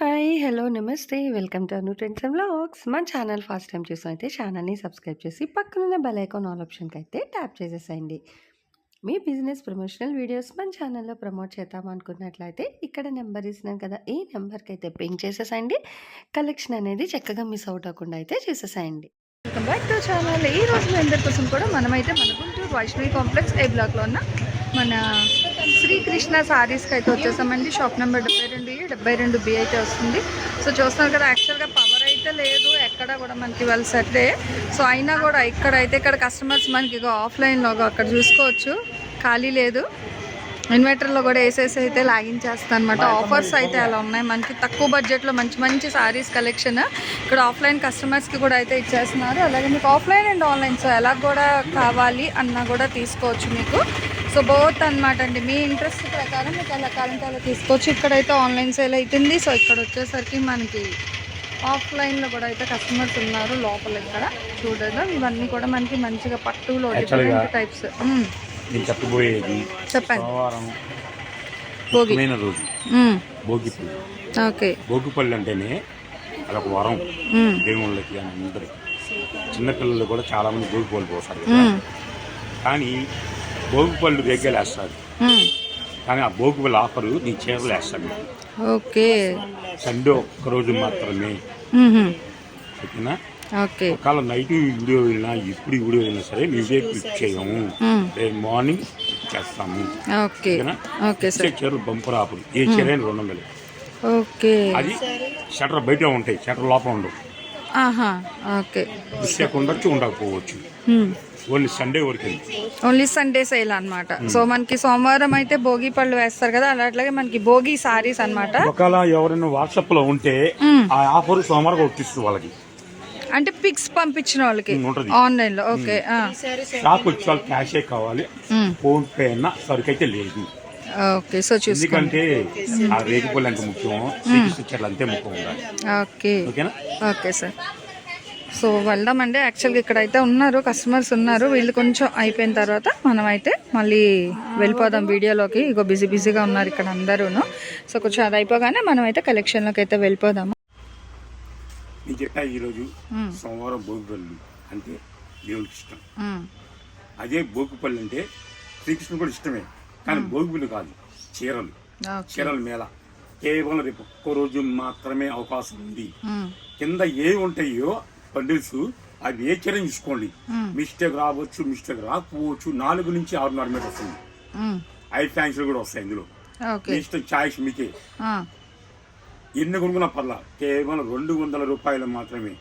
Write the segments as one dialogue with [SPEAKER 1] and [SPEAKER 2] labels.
[SPEAKER 1] Hi hello నమస్తే. Welcome to Anu trends and vlogs మన channel first time చూసినైతే ఛానల్ని సబ్స్క్రైబ్ చేసి పక్కనున్న బెల్ ఐకాన్ ఆల్ ఆప్షన్కి అయితే ట్యాప్ చేసేసేయండి. మీ బిజినెస్ ప్రమోషనల్ వీడియోస్ మన ఛానల్లో ప్రమోట్ చేద్దాం అనుకున్నట్లయితే ఇక్కడ నెంబర్ ఇస్తున్నాను కదా ఈ నెంబర్కి అయితే పింక్ చేసేసేయండి. కలెక్షన్ అనేది చక్కగా మిస్ అవుట్ అవ్వకుండా అయితే చేసేసేయండి.
[SPEAKER 2] వెల్కమ్ బ్యాక్ టు ఛానల్ ఈ రోజు మీ అందరి కోసం కూడా మనమైతే మన గుంటూరు వైష్ణవి కాంప్లెక్స్ ఏ బ్లాక్లో ఉన్న మన శ్రీకృష్ణ సారీస్కి అయితే వచ్చేసామండి. షాప్ నెంబర్ డెబ్బై డెబ్బై రెండు బి అయితే వస్తుంది. సో చూస్తున్నారు కదా యాక్చువల్గా పవర్ అయితే లేదు ఎక్కడ కూడా మనకి వాళ్ళు సెట్టే సో అయినా కూడా ఇక్కడ అయితే ఇక్కడ కస్టమర్స్ మనకి ఇగో ఆఫ్లైన్లో అక్కడ చూసుకోవచ్చు. ఖాళీ లేదు. ఇన్వర్టర్లో కూడా వేసేసి అయితే లాగించేస్తాను అనమాట ఆఫర్స్ అయితే అలా ఉన్నాయి. మనకి తక్కువ బడ్జెట్లో మంచి మంచి సారీస్ కలెక్షన్ ఇక్కడ ఆఫ్లైన్ కస్టమర్స్కి కూడా అయితే ఇచ్చేస్తున్నారు. అలాగే మీకు ఆఫ్లైన్ అండ్ ఆన్లైన్ సో ఎలా కూడా కావాలి అన్నా కూడా తీసుకోవచ్చు మీకు. సో బోత్ అనమాట అండి. మీ ఇంట్రెస్ట్ ప్రకారం మీకు ఎలా కావాలంటే అలా తీసుకోవచ్చు ఇక్కడైతే ఆన్లైన్ సేల్ అవుతుంది సో ఇక్కడ వచ్చేసరికి మనకి ఆఫ్లైన్లో కూడా అయితే కస్టమర్స్ ఉన్నారు లోపల ఇక్కడ. చూడడం. ఇవన్నీ కూడా మనకి మంచిగా పట్టులో డిఫరెంట్ టైప్స్ చెప్పండి. భోగి.
[SPEAKER 3] రోజు. భోగిపల్లి
[SPEAKER 2] ఓకే.
[SPEAKER 3] భోగిపల్లి అంటేనే అదొక వరం. దేవుళ్ళకి అందరి చిన్నపిల్లలు కూడా చాలా మంది భోగిపల్లి పోస్తారు. కానీ భోగిపళ్ళు దగ్గర వేస్తారు. కానీ ఆ భోగిపల్లి ఆఫరు నీ చీరలు
[SPEAKER 2] ఓకే.
[SPEAKER 3] సండే ఒక్క రోజు మాత్రమే. ఓకేనా?
[SPEAKER 2] ఓకే.
[SPEAKER 3] ఒకవేళ నైట్ వీడియో వెళ్ళినా ఎప్పుడు ఈ వీడియో వెళ్ళినా సరే మీదే క్లిక్ చేయము. రేపు మార్నింగ్ చేస్తాము. చీరలు బంపర్ ఆఫర్ ఏ చీర రెండు వందలు.
[SPEAKER 2] ఓకే.
[SPEAKER 3] అది షటర్ బయట ఉంటాయి. షటర్ లోపల ఉండవు.
[SPEAKER 2] ఆహా. ఓకే.
[SPEAKER 3] ఉండొచ్చు ఉండకపోవచ్చు. ఓన్లీ సండే వరకు
[SPEAKER 2] ఓన్లీ సండే సేల్ అన్నమాట. సో మనకి సోమవారం అయితే భోగి పళ్ళు వేస్తారు కదా అలా అట్లాగే మనకి భోగి సారీస్ అన్నమాట.
[SPEAKER 3] ఒకవేళ ఎవరైనా వాట్సాప్లో ఉంటే. ఆ ఆఫర్ సోమవారం వచ్చేస్తుంది వాళ్ళకి.
[SPEAKER 2] అంటే పిక్స్ పంపించిన వాళ్ళకి. ఆన్లైన్లో ఓకే.
[SPEAKER 3] షాప్ వచ్చే వాళ్ళు క్యాషే కావాలి. ఫోన్ పే అన్న సరుకు అయితే లేదు.
[SPEAKER 2] ఓకే సో చూసుకోండి.
[SPEAKER 3] ఎందుకంటే ఆ అంత ముఖ్యం శ్రీకృష్ణ అంతే ముఖ్యం ఉండాలి.
[SPEAKER 2] ఓకే.
[SPEAKER 3] ఓకేనా?
[SPEAKER 2] Okay sir. సో వెళ్దామండి. యాక్చువల్గా ఇక్కడ అయితే ఉన్నారు కస్టమర్స్ ఉన్నారు. వీళ్ళు కొంచెం అయిపోయిన తర్వాత మనం అయితే మళ్ళీ వెళ్ళిపోదాం వీడియోలోకి. ఇగో బిజీ బిజీగా ఉన్నారు ఇక్కడ అందరూను. సో కొంచెం అది అయిపోగానే మనం అయితే కలెక్షన్లోకి అయితే వెళ్ళిపోదాము
[SPEAKER 3] ఈరోజు. సోమవారం భోగిపల్లి అంటే దేవుడికి ఇష్టం. అదే భోగిపల్లి అంటే శ్రీకృష్ణుడు కూడా ఇష్టమే. కానీ భోగిపల్లి కాదు చీరలు. చీరల మేళ. కేవలం రేపు ఒక్క రోజు మాత్రమే అవకాశం ఉంది. కింద ఏ ఉంటాయో బండిల్స్ అవి ఏ తీసుకోండి
[SPEAKER 2] మ్మ్.
[SPEAKER 3] మిస్టేక్ రావచ్చు మిస్టేక్ రాకపోవచ్చు నాలుగు నుంచి ఆరున్నర మీటర్ వస్తుంది.
[SPEAKER 2] మ్మ్.
[SPEAKER 3] ఐదు ఫ్యాన్స్లు కూడా వస్తాయి ఇందులో. ఇష్టం చాయిస్ మీకే. ఎన్ని కొనుక్కున్న పర్లా కేవలం రెండు వందల రూపాయలు మాత్రమే.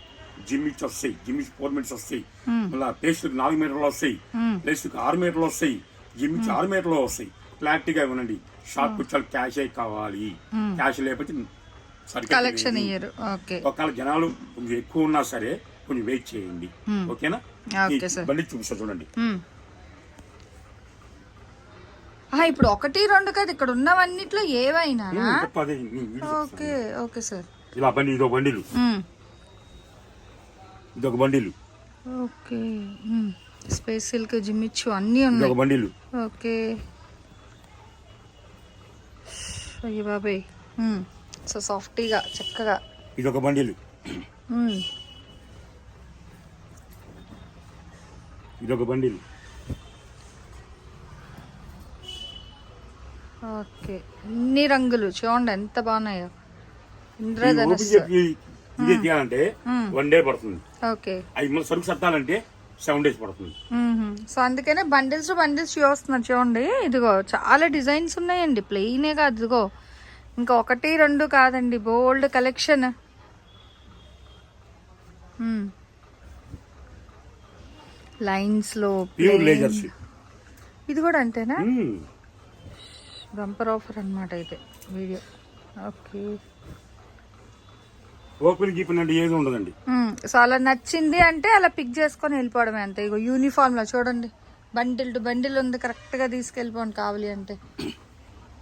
[SPEAKER 3] జిమ్మిట్స్ వస్తాయి జిమ్మిట్స్ ఫోర్ మీటర్స్ వస్తాయి. మళ్ళీ పేస్ట్ నాలుగు మీటర్లు వస్తాయి. ప్లేస్ ఆరు మీటర్లు వస్తాయి. జిమ్మిట్స్ ఆరు మీటర్లు వస్తాయి. క్లారిటీగా ఇవ్వనండి. షాప్ కూర్చోవాలి క్యాష్ కావాలి. క్యాష్ లేకపోతే
[SPEAKER 2] కలెక్షన్. ఇయ్యరు ఓకే
[SPEAKER 3] ఒకవేళ జనాలు కొంచెం ఎక్కువ ఉన్నా సరే కొంచెం వెయిట్ చేయండి
[SPEAKER 2] మ్మ్.
[SPEAKER 3] ఓకేనా
[SPEAKER 2] ఓకే
[SPEAKER 3] ఈ
[SPEAKER 2] సార్.
[SPEAKER 3] బండి చూపిస్తా చూడండి.
[SPEAKER 2] ఆ, ఇప్పుడు ఒకటి రెండు కాదు ఇక్కడ ఉన్నవన్నిట్లో ఏవైనా
[SPEAKER 3] వీడియో
[SPEAKER 2] ఓకే. ఓకే సార్
[SPEAKER 3] ఇలా బండి ఇదొక బండిలు. ఇదొక బండిలు
[SPEAKER 2] ఓకే. స్పేస్ సిల్క్ జిమ్మిచ్చు అన్నీ ఉన్నాయి
[SPEAKER 3] బండిలు
[SPEAKER 2] ఓకే అయ్యి బాబాయ్. సో సాఫ్టీగా చక్కగా.
[SPEAKER 3] ఇదొక బండిలు.
[SPEAKER 2] మ్మ్.
[SPEAKER 3] ఇదొక బండిలు.
[SPEAKER 2] ఓకే. అన్ని రంగులు. చూడండి ఎంత బాగున్నాయో. ఇంద్రధనస్సు.
[SPEAKER 3] ఇదే తీయాలంటే వన్ డే పడుతుంది.
[SPEAKER 2] ఓకే.
[SPEAKER 3] అవి మళ్ళీ సరుకు సత్తాలంటే సెవెన్ డేస్ పడుతుంది.
[SPEAKER 2] సో అందుకనే బండిల్స్ బండిల్స్ చూస్తున్నారు చూడండి. ఇదిగో చాలా డిజైన్స్ ఉన్నాయండి. ప్లెయినే కాదు ఇదిగో. ఇంకా ఒకటి రెండు కాదండి. Bold collection. లైన్స్లో
[SPEAKER 3] ప్యూర్
[SPEAKER 2] plain.
[SPEAKER 3] లేజర్స్
[SPEAKER 2] ఇది కూడా అంతేనా? బంపర్ ఆఫర్ అన్నమాట అయితే వీడియో. ఓకే.
[SPEAKER 3] ఓపెన్ ఏది ఉండదండి.
[SPEAKER 2] సో అలా నచ్చింది అంటే అలా పిక్ చేసుకొని వెళ్ళిపోవడమే అంతే. ఇగో యూనిఫామ్లో చూడండి. బండిల్ టు బండిల్ ఉంది కరెక్ట్గా తీసుకెళ్ళిపోండి కావాలి అంటే.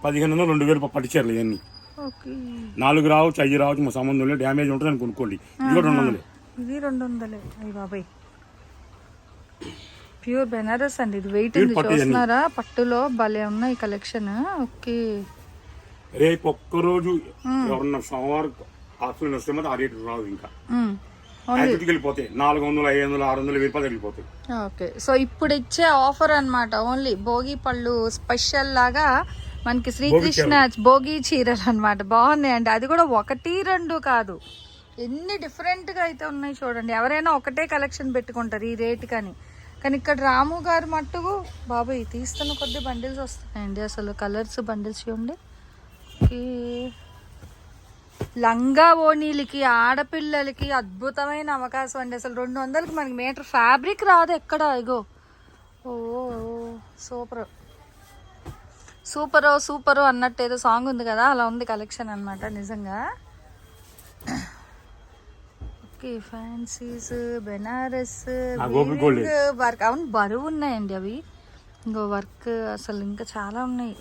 [SPEAKER 3] పదిహేను వందలు రెండు వేలు పట్టు చీరలు ఇవన్నీ. నాలుగు రావచ్చు ఐదు రావచ్చు మా సంబంధం లేదు. డ్యామేజ్ ఉంటుంది అని కొనుక్కోండి. ఇది కూడా రెండు వందలే.
[SPEAKER 2] ఇది రెండు వందలే. అయ్యి బాబాయ్. ప్యూర్ బెనారస్ అండి. ఇది వెయిట్ ఉంది. చూస్తున్నారా? పట్టులో భలే ఉన్నాయి కలెక్షన్ ఓకే.
[SPEAKER 3] రేపు ఒక్కరోజు ఎవరన్నా సోమవారం ఆఫ్టర్నూన్ వస్తే మాత్రం ఆ రేటు రాదు ఇంకా. వెళ్ళిపోతాయి. నాలుగు వందలు ఐదు వందలు ఆరు వందలు వెయ్యి రూపాయలు వెళ్ళిపోతాయి.
[SPEAKER 2] ఓకే. సో ఇప్పుడు ఇచ్చే ఆఫర్ అన్నమాట. ఓన్లీ భోగి పళ్ళు స్పెషల్ లాగా మనకి శ్రీకృష్ణ భోగి చీరలు అన్నమాట. బాగున్నాయండి అది కూడా ఒకటి రెండు కాదు. ఎన్ని డిఫరెంట్గా అయితే ఉన్నాయి చూడండి. ఎవరైనా ఒకటే కలెక్షన్ పెట్టుకుంటారు ఈ రేట్ కానీ. కానీ ఇక్కడ రాము గారు మట్టుకు బాబాయ్ తీస్తున్న కొద్ది బండిల్స్ వస్తున్నాయండి. అసలు కలర్స్ బండిల్స్ చూడండి. లంగా ఓణీలకి ఆడపిల్లలకి అద్భుతమైన అవకాశం అండి. అసలు రెండు వందలకి మనకి మీటర్ ఫ్యాబ్రిక్ రాదు ఎక్కడ ఇగో. ఓ సూపర్. సూపరు సూపరు అన్నట్టు ఏదో సాంగ్ ఉంది కదా అలా ఉంది కలెక్షన్ అన్నమాట నిజంగా. Okay fancies Banaras. వర్క్ అవును బరువు ఉన్నాయండి అవి. ఇంకో వర్క్ అసలు ఇంకా చాలా ఉన్నాయి.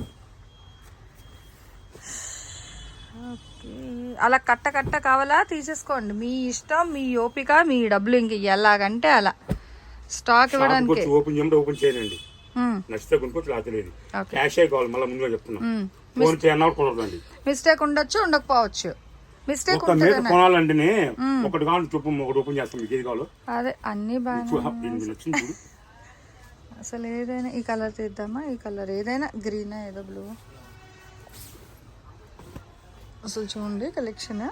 [SPEAKER 2] ఓకే. అలా కట్ట కట్ట కావాలా? తీసేసుకోండి. మీ ఇష్టం మీ ఓపిక మీ డబ్బులు ఇంక ఎలాగంటే అలా. స్టాక్ ఇవ్వడానికి.
[SPEAKER 3] ఓపెన్ చేయమంటే ఓపెన్ చేయనండి
[SPEAKER 2] మ్మ్.
[SPEAKER 3] నచ్చితే కొనుక్కోవచ్చు లేకపోతే లేదు. క్యాషే కావాలి మళ్ళీ ముందుగా చెప్తున్నా.
[SPEAKER 2] మ్మ్.
[SPEAKER 3] ఫోన్ చేయన్నా కుదరదండి.
[SPEAKER 2] మిస్టేక్ ఉండొచ్చు ఉండకపోవచ్చు. మిస్టేక్
[SPEAKER 3] కొనాలంటేనే ఒకటి కావాలి చెప్పు ఒకటి ఓపెన్ చేస్తాం మీకు ఏది కావాలో.
[SPEAKER 2] అదే అన్ని బాగా అసలు ఏదైనా ఈ కలర్ తీద్దామా? ఈ కలర్ ఏదైనా గ్రీన్ ఏదో బ్లూ? అసలు చూడండి కలెక్షన్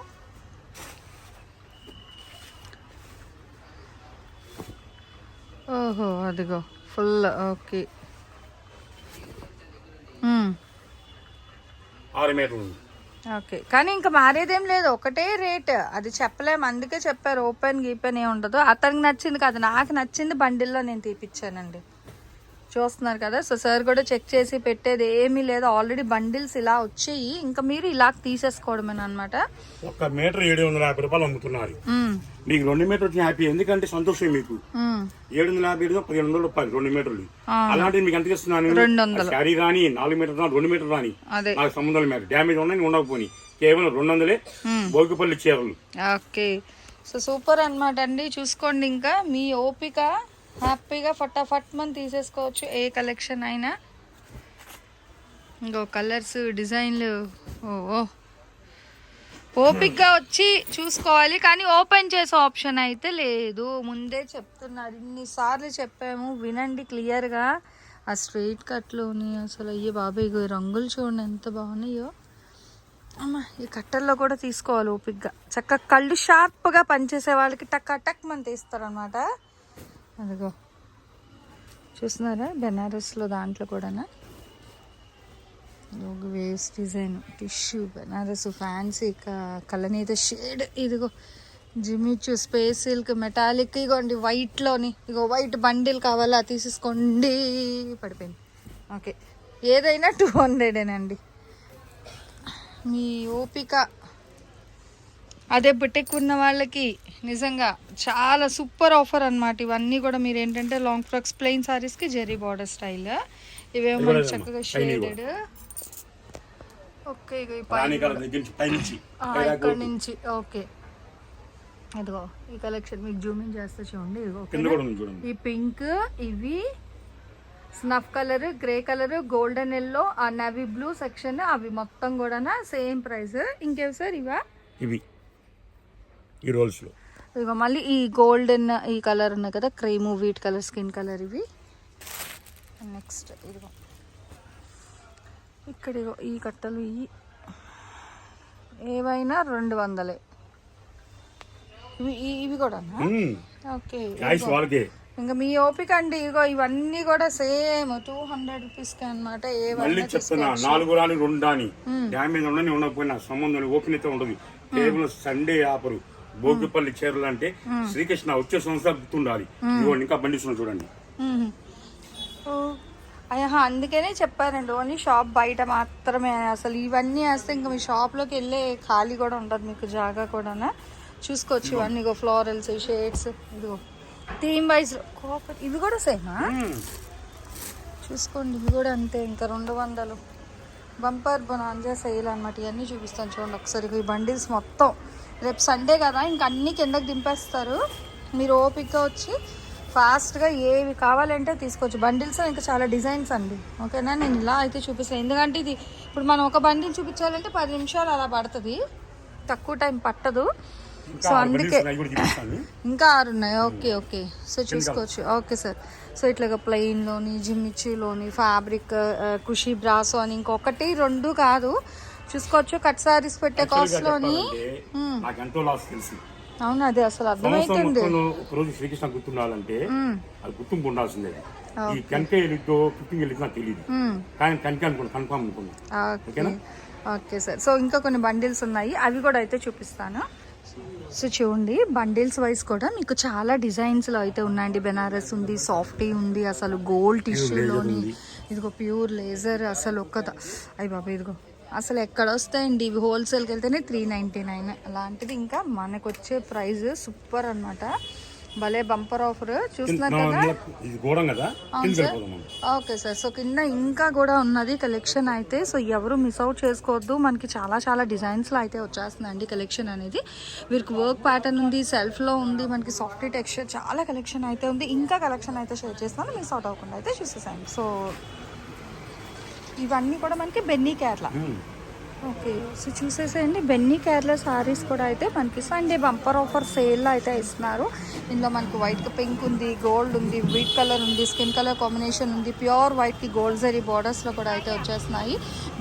[SPEAKER 2] ఓహో అదిగో. Full okay.
[SPEAKER 3] ఆరు మీటర్లు
[SPEAKER 2] ఓకే. కానీ ఇంకా మారేదేం లేదు. ఒకటే రేట్. అది చెప్పలేము అందుకే చెప్పారు. ఓపెన్ గీపెన్ ఏమి ఉండదు. అతనికి నచ్చింది కాదు. నాకు నచ్చింది బండిల్లో నేను తీపిచ్చానండి. చూస్తున్నారు కదా. సో సార్ కూడా చెక్ చేసి పెట్టేది ఏమీ లేదు. ఆల్రెడీ బండిల్స్ ఇలా వచ్చాయి. ఇంకా మీరు ఇలా తీసేసుకోవడమేనమాట
[SPEAKER 3] ఒక్క మీటర్ ఏడు వందల యాభై రూపాయలు అమ్ముతున్నారు. మీకు రెండు మీటర్ వచ్చిన హ్యాపీ. ఎందుకంటే సంతోషం మీకు. ఏడు వందల యాభై ఏడు పదిహేను వందల రూపాయలు రెండు మీటర్లు. అలాంటివి మీకు ఎంత ఇస్తున్నాను?
[SPEAKER 2] రెండు వందలు.
[SPEAKER 3] శారీ రాని నాలుగు మీటర్ రాని రెండు మీటర్ రాని. నాకు సంబంధాలు మేర డ్యామేజ్ ఉన్నాయి ఉండకపోయి కేవలం రెండు వందలే భోగిపల్లి చీరలు.
[SPEAKER 2] ఓకే. సో సూపర్ అన్నమాట అండి. చూసుకోండి ఇంకా. మీ ఓపిక హ్యాపీగా ఫటాఫట్ మనం తీసేసుకోవచ్చు. ఏ కలెక్షన్ అయినా. ఇంకో కలర్స్ డిజైన్లు. ఓ ఓ. ఓపిక్గా వచ్చి చూసుకోవాలి. కానీ ఓపెన్ చేసే ఆప్షన్ అయితే లేదు. ముందే చెప్తున్నారు. ఇన్నిసార్లు చెప్పాము. వినండి క్లియర్గా. ఆ స్ట్రైట్ కట్లోని అసలు అయ్యే బాబాయ్ రంగులు చూడండి ఎంత బాగున్నాయో. అమ్మా ఈ కట్టల్లో కూడా తీసుకోవాలి ఓపిక్గా చక్కగా కళ్ళు షార్ప్గా పనిచేసే వాళ్ళకి టక్ టక్ తీస్తారు తీస్తారనమాట అదిగో. చూస్తున్నారా? బెనారస్లో దాంట్లో కూడానా? ఒక waste design tissue Banaras fancy కలనీత shade. ఇదిగో జిమిచ్చు స్పేస్ సిల్క్ మెటాలిక్ ఇగోండి వైట్లోని ఇగో వైట్ బండిల్ కావాలా తీసేసుకోండి. పడిపోయింది. ఓకే. ఏదైనా టూ హండ్రెడేనండి. మీ ఓపిక. అదే బుటెక్ ఉన్న వాళ్ళకి నిజంగా చాలా సూపర్ ఆఫర్ అన్నమాట. ఇవన్నీ కూడా మీరు ఏంటంటే లాంగ్ ఫ్రాక్స్ ప్లెయిన్ సారీస్కి జెరీ బార్డర్ స్టైల్ ఇవేమో మనకి చక్కగా. షేడెడ్ ఓకే ఇక్కడ నుంచి ఓకే. ఇదిగో ఈ కలెక్షన్ మీకు జూమింగ్ చేస్తే చూడండి. ఇదిగో ఈ పింక్ ఇవి snuff colour grey colour golden yellow ఆ నవీ బ్లూ సెక్షన్ అవి మొత్తం కూడా సేమ్ ప్రైస్ ఇంకేవి సార్ ఇవా?
[SPEAKER 3] ఇవి. ఈ రోల్స్
[SPEAKER 2] ఇదిగో మళ్ళీ ఈ గోల్డెన్ ఈ కలర్ ఉన్నాయి కదా cream wheat colour skin colour ఇవి. నెక్స్ట్ ఇదిగో. ఇక్కడ ఇగో ఈ కట్టలు ఇవి ఏవైనా రెండు వందలే. ఇవి ఇవి కూడా ఓకే ఇంకా మీ ఓపిక అండి ఇగో ఇవన్నీ కూడా సేమ్ టూ హండ్రెడ్ రూపీస్కి అనమాట
[SPEAKER 3] మళ్ళీ చెప్తున్నా నాలుగు రాని రెండు రాని. డ్యామేజ్ ఉండని ఉండకపోయినా సంబంధం ఓపెన్ అయితే ఉండదు. కేవలం సండే ఆఫరు. భోగిపల్లి చీరలు అంటే శ్రీకృష్ణ వచ్చే సంవత్సరం గుర్తుండాలి. ఇదిగోండి ఇంకా బండిస్తున్నా చూడండి.
[SPEAKER 2] అందుకనే చెప్పారండి ఓన్లీ షాప్ బయట మాత్రమే అసలు. ఇవన్నీ వేస్తే ఇంకా మీ షాప్లోకి వెళ్ళే ఖాళీ కూడా ఉండదు మీకు జాగా కూడా చూసుకోవచ్చు ఇవన్నీ ఇగో ఫ్లోరల్స్ షేడ్స్ ఇదిగో. థీమ్ వైజ్ కాపర్ ఇవి కూడా సేమా. చూసుకోండి ఇవి కూడా అంతే ఇంకా రెండు వందలు. బంపర్ బొనాంజా సేల్ అనమాట ఇవన్నీ చూపిస్తాను చూడండి ఒకసారి. ఈ బండిల్స్ మొత్తం. రేపు సండే కదా ఇంక అన్నీ కిందకి దింపేస్తారు. మీరు ఓపిక్గా వచ్చి ఫాస్ట్గా ఏవి కావాలంటే తీసుకోవచ్చు. బండిల్స్ ఇంకా చాలా డిజైన్స్ అండి. ఓకేనా? నేను ఇలా అయితే చూపిస్తాను. ఎందుకంటే ఇది ఇప్పుడు మనం ఒక బండిల్ చూపించాలంటే పది నిమిషాలు అలా పడుతుంది. తక్కువ టైం పట్టదు. సో అందుకే ఇంకా ఆరు ఉన్నాయి. Okay okay. సో చూసుకోవచ్చు. Okay sir. సో ఇట్లాగా ప్లెయిన్లోని జిమ్మిచ్చులోని ఫ్యాబ్రిక్ కుషి బ్రాసో అని ఇంకొకటి రెండు కాదు. చూసుకోవచ్చు కట్ సారీస్ పెట్టే కాస్ట్లోని అవును అదే అసలు
[SPEAKER 3] ఒక రోజు శ్రీకృష్ణ గుర్తుండాలంటే అది గుర్తింపు ఉండాల్సిందే ఈ కనికే వెళ్ళిద్దో కుకింగ్ వెళ్ళిద్దో నాకు తెలియదు కానీ కనికే కన్ఫామ్ అనుకున్నా.
[SPEAKER 2] ఓకే.
[SPEAKER 3] ఓకేనా?
[SPEAKER 2] Okay sir. సో ఇంకా కొన్ని బండిల్స్ ఉన్నాయి. అవి కూడా అయితే చూపిస్తాను. సో చూడండి బండిల్స్ వైజ్ కూడా మీకు చాలా డిజైన్స్లో అయితే ఉన్నాయండి. బెనారస్ ఉంది సాఫ్టీ ఉంది అసలు గోల్డ్ టిష్యూలోని ఇదిగో ప్యూర్ లేజర్ అసలు ఒక్క అయ్యి బాబా ఇదిగో. అసలు ఎక్కడ వస్తాయండి? ఇవి హోల్సేల్కి వెళ్తేనే త్రీ నైంటీ నైన్ అలాంటిది ఇంకా మనకు వచ్చే ప్రైస్ సూపర్ అన్నమాట. భలే బంపర్ ఆఫర్ చూస్తున్నారు కదా
[SPEAKER 3] ఇది గోడం కదా? కిందకి వెళ్ళిపోదాం మనం.
[SPEAKER 2] Okay sir. సో కింద ఇంకా కూడా ఉన్నది కలెక్షన్ అయితే. సో ఎవరు మిస్ అవుట్ చేసుకోవద్దు. మనకి చాలా చాలా డిజైన్స్లో అయితే వచ్చేస్తుందండి కలెక్షన్ అనేది. వీరికి వర్క్ ప్యాటర్న్ ఉంది సెల్ఫ్లో ఉంది మనకి సాఫ్ట్ టెక్స్చర్ చాలా కలెక్షన్ అయితే ఉంది. ఇంకా కలెక్షన్ అయితే షేర్ చేస్తాను. మిస్ అవుట్ అవ్వకుండా అయితే చూసేసాను సో ఇవన్నీ కూడా మనకి బెన్నీ కేరళ. ఓకే. సో చూసేసేయండి. బెన్నీ కేరళ సారీస్ కూడా అయితే మనకి సండే బంపర్ ఆఫర్ సేల్లో అయితే ఇస్తున్నారు. ఇందులో మనకు వైట్ పింక్ ఉంది గోల్డ్ ఉంది వైట్ కలర్ ఉంది స్కిన్ కలర్ కాంబినేషన్ ఉంది ప్యూర్ వైట్కి గోల్డ్ జరీ బార్డర్స్లో కూడా అయితే వచ్చేస్తున్నాయి.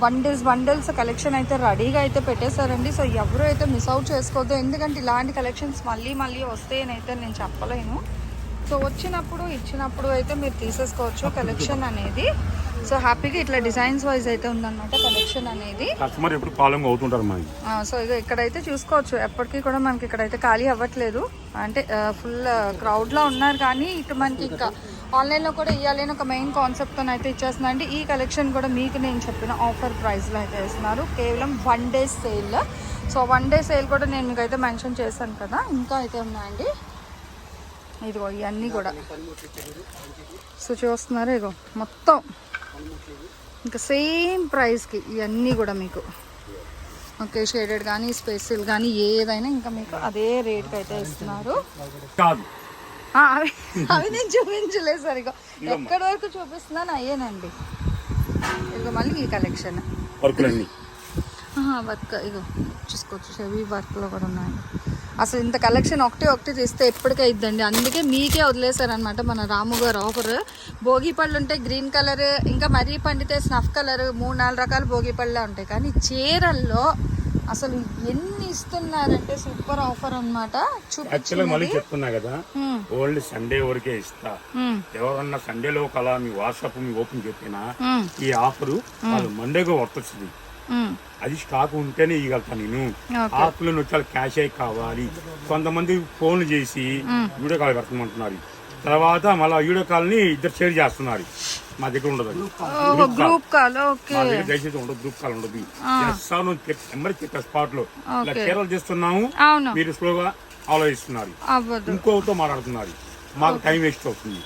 [SPEAKER 2] బండిల్స్ బండిల్స్ కలెక్షన్ అయితే రెడీగా అయితే పెట్టేశారండి. సో ఎవరు అయితే మిస్ అవుట్ చేసుకోవద్దు ఎందుకంటే ఇలాంటి కలెక్షన్స్ మళ్ళీ మళ్ళీ వస్తాయనైతే నేను చెప్పలేను. సో వచ్చినప్పుడు ఇచ్చినప్పుడు అయితే మీరు తీసేసుకోవచ్చు కలెక్షన్ అనేది. సో హ్యాపీగా ఇట్లా డిజైన్స్ వైజ్ అయితే ఉందన్నమాట కలెక్షన్ అనేది.
[SPEAKER 3] కస్టమర్ ఎప్పుడు ఫాలోయింగ్ అవుతుంటారు మనకి
[SPEAKER 2] ఆ, సో ఇక ఇక్కడైతే చూసుకోవచ్చు. ఎప్పటికీ కూడా మనకి ఇక్కడైతే ఖాళీ అవ్వట్లేదు. అంటే ఫుల్ క్రౌడ్లో ఉన్నారు కానీ ఇటు మనకి ఇంకా ఆన్లైన్లో కూడా ఇవ్వాలి అని ఒక మెయిన్ కాన్సెప్ట్తో అయితే ఇచ్చేస్తున్నా. అంటే ఈ కలెక్షన్ కూడా మీకు నేను చెప్పిన ఆఫర్ ప్రైస్లో అయితే ఇస్తున్నారు కేవలం one day sale so one day sale కూడా నేను మీకు అయితే మెన్షన్ చేశాను కదా. ఇంకా అయితే ఉన్నాయండి. ఇదిగో ఇవన్నీ కూడా. సో చూస్తున్నారు ఇగో? మొత్తం. ఇంకా సేమ్ ప్రైస్కి ఇవన్నీ కూడా మీకు. ఓకే షేడెడ్ కానీ స్పెషల్ కానీ ఏదైనా ఇంకా మీకు అదే రేట్కి అయితే ఇస్తున్నారు. అవి అవి నేను చూపించలేదు సార్ ఇగో ఎక్కడి వరకు చూపిస్తున్నాను అయ్యేనండి. ఇదిగో మళ్ళీ ఈ కలెక్షన్. వర్క్ ఇగో చూసుకోవచ్చు. చెవి వర్క్లో కూడా ఉన్నాయండి. అసలు ఇంత కలెక్షన్ ఒకటి ఒకటి తీస్తే ఎప్పటికీ అయిద్దండి. అందుకే మీకే వదిలేశారనమాట మన రాము గారు ఆఫర్ భోగి పళ్ళు ఉంటాయి గ్రీన్ కలర్ ఇంకా మరీ పండితే స్నఫ్ కలర్ మూడు నాలుగు రకాల భోగి పళ్ళే ఉంటాయి. కానీ చీరల్లో అసలు ఎన్ని ఇస్తున్నారంటే సూపర్ ఆఫర్ అనమాట
[SPEAKER 3] యాక్చువల్గా మళ్ళీ చెప్తున్నా కదా ఓన్లీ సండే వరకే ఇస్తా. ఎవరన్నా సండేలో కలా మీ వాట్సాప్ మీ ఓపెన్ చెప్పినా ఈ ఆఫర్ వాళ్ళు మండేగా వర్తొచ్చింది అది స్టాక్ ఉంటేనే ఇవ్వగలుగుతాను నేను.
[SPEAKER 2] Okay.
[SPEAKER 3] ఆఫ్లో వచ్చి క్యాష్ అయి కావాలి. కొంతమంది ఫోన్లు చేసి వీడియో కాల్ పెడతామంటున్నారు. తర్వాత మళ్ళీ వీడియో కాల్ని ఇద్దరు షేర్ చేస్తున్నారు. మా దగ్గర ఉండదు అది. Group call. మా దగ్గర దయచేసి ఉండదు గ్రూప్ కాల్ ఉండదు. నెంబర్ చెప్పే స్పాట్లో ఇలా కేరళ చేస్తున్నాము. మీరు స్లోగా ఆలోచిస్తున్నారు. ఇంకోతో మాట్లాడుతున్నారు. మాకు టైం వేస్ట్ అవుతుంది.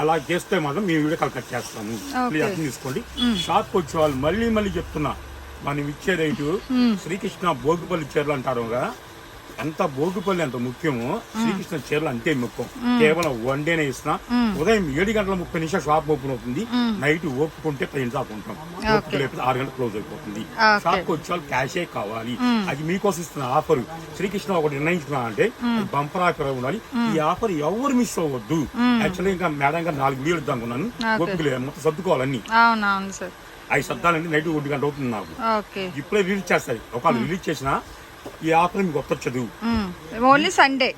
[SPEAKER 3] అలా చేస్తే మాత్రం మేము వీడియో కాల్ కట్ చేస్తాము. ప్లీజ్ అర్థం తీసుకోండి షాప్ వచ్చే వాళ్ళు మళ్ళీ మళ్ళీ చెప్తున్నా. మనం ఇచ్చే రేటు శ్రీకృష్ణ భోగిపల్లి చీరలు అంటారు ఎంత భోగిపల్లి ఎంత ముఖ్యమో శ్రీకృష్ణ చీరలు అంతే ముఖ్యం. కేవలం వన్ డేనే ఇస్తున్నా. ఉదయం ఏడు గంటల ముప్పై నిమిషాలు షాప్ ఓపెన్ అవుతుంది. నైట్ ఓపుకుంటే పది నిమిషాలు ఉంటాం లేకపోతే ఆరు గంటలు క్లోజ్ అయిపోతుంది. షాప్ వచ్చే వాళ్ళు క్యాషే కావాలి. అది మీకోసం ఇస్తున్న ఆఫర్. శ్రీకృష్ణ ఒకటి నిర్ణయించుకున్నా అంటే బంపర్ ఆఫర్ ఉండాలి. ఈ ఆఫర్ ఎవరు మిస్ అవ్వద్దు. యాక్చువల్లీ ఇంకా మేడం గారు నాలుగు వీడియోలు ఇద్దాం అనుకున్నాను. ఓపిక లేదు. మొత్తం సర్దుకోవాలన్నీ అవి సర్దాలంటే నైట్ ఒంటి గంట అవుతుంది నాకు. ఇప్పుడే రిలీజ్ చేస్తాయి ఒకవేళ రిలీజ్ చేసినా ఈ ఆఫర్ మీకు వస్తొచ్చదు
[SPEAKER 2] only Sunday.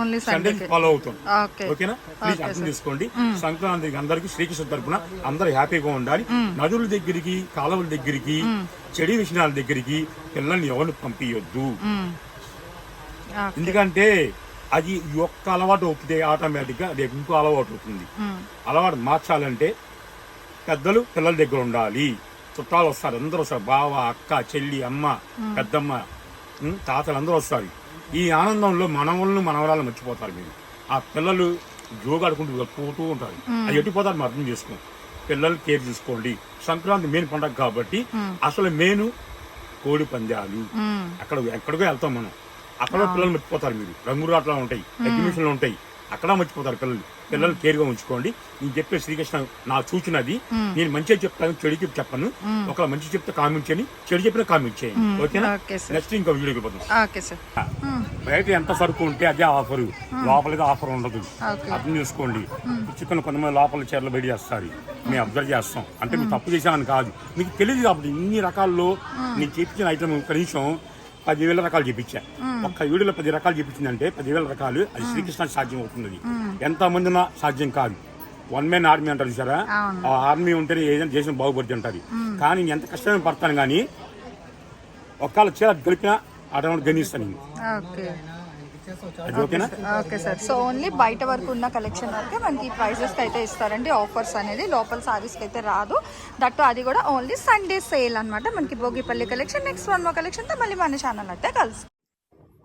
[SPEAKER 2] Only
[SPEAKER 3] Sunday follow అవుతాం.
[SPEAKER 2] ఓకే.
[SPEAKER 3] ఓకేనా? ప్లీజ్ అర్థం చేసుకోండి. సంక్రాంతికి అందరికి శ్రీకృష్ణ తరపున అందరూ హ్యాపీగా ఉండాలి. నదుల దగ్గరికి కాలువల దగ్గరికి చెడి విషయాల దగ్గరికి పిల్లల్ని ఎవరిని పంపించొద్దు ఎందుకంటే అది ఒక్క అలవాటు అవుతుంది ఆటోమేటిక్గా రేపు ఇంకో అలవాటు అవుతుంది. అలవాటు మార్చాలంటే పెద్దలు పిల్లల దగ్గర ఉండాలి. చుట్టాలు వస్తారు అందరూ వస్తారు. బావ అక్క చెల్లి అమ్మ పెద్దమ్మ తాతలు అందరూ వస్తారు. ఈ ఆనందంలో మనవలను మనవరాలు మర్చిపోతారు మీరు. ఆ పిల్లలు జోగాడుకుంటూ పోతూ ఉంటారు. అది ఎట్టిపోతారు అర్థం చేసుకోండి పిల్లలు కేర్ తీసుకోండి. సంక్రాంతి మెయిన్ పండగ కాబట్టి అసలు మెయిన్ కోడి పందాలు. అక్కడ ఎక్కడికో వెళ్తాం మనం. అక్కడ పిల్లలు మర్చిపోతారు మీరు. రంగురాట్లా ఉంటాయి ఎగ్జిబిషన్లు ఉంటాయి. అక్కడ మర్చిపోతారు పిల్లలు. పిల్లలు కేర్గా ఉంచుకోండి. నేను చెప్పే శ్రీకృష్ణ నా సూచనది. నేను మంచిగా చెప్తాను చెడు చెప్పి చెప్పను. ఒకవేళ మంచి చెప్తే కామెంట్ చేయండి. చెడు చెప్పిన కామెంట్ చేయండి. ఓకేనా? నెక్స్ట్ ఇంకో వీడియోకి పోతాం బయట ఎంత సరుకు ఉంటే అదే ఆఫర్. లోపలికి ఆఫర్ ఉండదు. అర్థం చేసుకోండి. చికెన్ కొంతమంది లోపల చీరలు బయట చేస్తారు. మేము అబ్జర్వ్ చేస్తాం. అంటే మీరు తప్పు చేసామని కాదు. మీకు తెలియదు కాబట్టి ఇన్ని రకాల్లో నేను చెప్పించిన ఐటమ్ కనీసం పదివేల రకాలు చెప్పించా. ఒక్క వీడియోలో పది రకాలు చెప్పించిందంటే పదివేల రకాలు అది శ్రీకృష్ణ సాధ్యం అవుతుంది. ఎంత మంది ఉన్నా సాధ్యం కాదు. వన్ మ్యాన్ ఆర్మీ అంటారు చూసారా. ఆ ఆర్మీ ఉంటేనే ఏదైనా దేశం బాగుపడుతుంది అంటారు. కానీ ఎంత కష్టమైన పడతాను కానీ ఒక్కళ్ళ చీర గెలిపినా automatic గణిస్తాను
[SPEAKER 2] okay okay sir so only బయట వరకు ఉన్న కలెక్షన్ వరకే మనకి ప్రైజెస్కి అయితే ఇస్తారండి. ఆఫర్స్ అనేది లోపల సారీస్కి అయితే రాదు. దట్టు అది కూడా ఓన్లీ సండే సేల్ అన్నమాట. మనకి భోగిపల్లి కలెక్షన్ నెక్స్ట్ వన్ మో కలెక్షన్తో మళ్ళీ మన ఛానల్ అయితే కలుసు